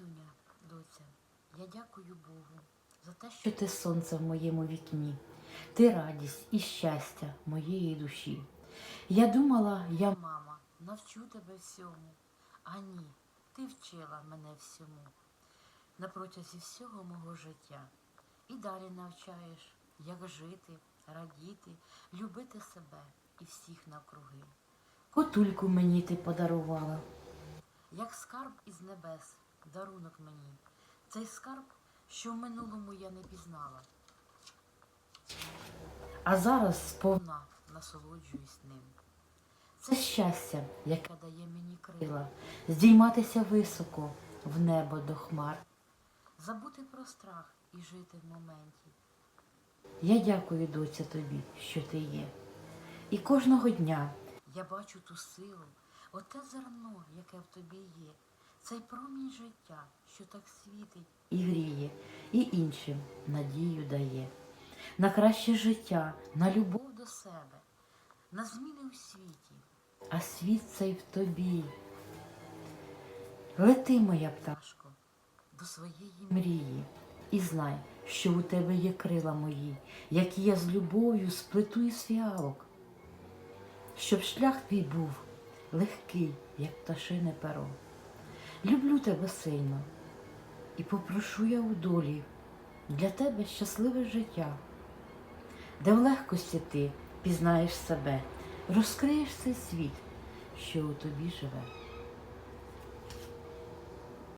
Доцюня, доця, я дякую Богу за те, що що ти сонце в моєму вікні, ти радість і щастя моєї душі. Я думала, я мама, навчу тебе всьому. А ні, ти вчила мене всьому на протязі всього мого життя. І далі навчаєш, як жити, радіти, любити себе і всіх навкруги. котульку мені ти подарувала. Як скарб із небес, дарунок мені. Цей скарб, що в минулому я не пізнала, А зараз сповна насолоджуюсь ним. це щастя, яке дає мені крила, здійматися високо в небо до хмар. забути про страх і жити в моменті. Я дякую, доця, тобі, що ти є. І кожного дня Я бачу ту силу, оте зерно, яке в тобі є, цей промінь життя, що так світить. і гріє, і іншим надію дає. На краще життя, на любов, до себе, на зміни у світі. а світ цей в тобі. Лети, моя. Пташко, до своєї мрії. І знай, що у тебе є крила мої, які я з любов'ю сплету із фіалок, щоб шлях твій був легкий, як пташине перо. Люблю тебе сильно і попрошу я у долі для тебе щасливе життя, де в легкості ти пізнаєш себе, розкриєш цей світ, що у тобі живе.